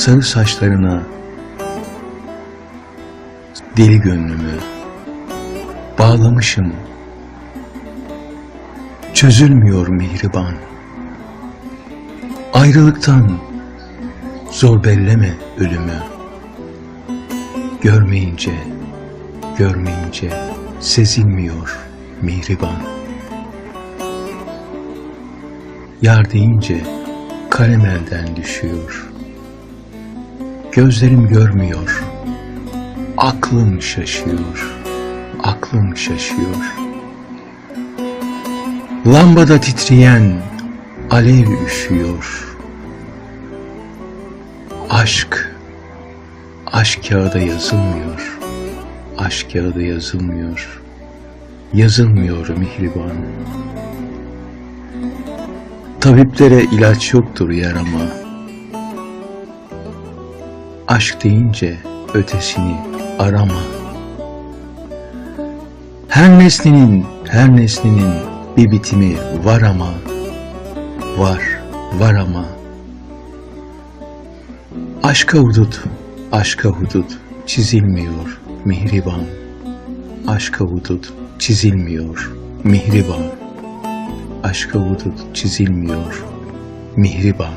sarı saçlarına deli gönlümü bağlamışım. Çözülmüyor mihriban. Ayrılıktan zor belleme ölümü. Görmeyince, görmeyince sezilmiyor mihriban. Yar deyince kalem elden düşüyor. Gözlerim görmüyor. Aklım şaşıyor. Aklım şaşıyor. Lambada titreyen alev üşüyor. Aşk, aşk kağıda yazılmıyor. Aşk kağıda yazılmıyor. Yazılmıyor mihriban. Tabiplere ilaç yoktur yarama. Aşk deyince ötesini arama. Her nesnenin, her nesnenin bir bitimi var ama, var, var ama. Aşka hudut, aşka hudut çizilmiyor mihriban. Aşka hudut çizilmiyor mihriban. Aşka hudut çizilmiyor mihriban.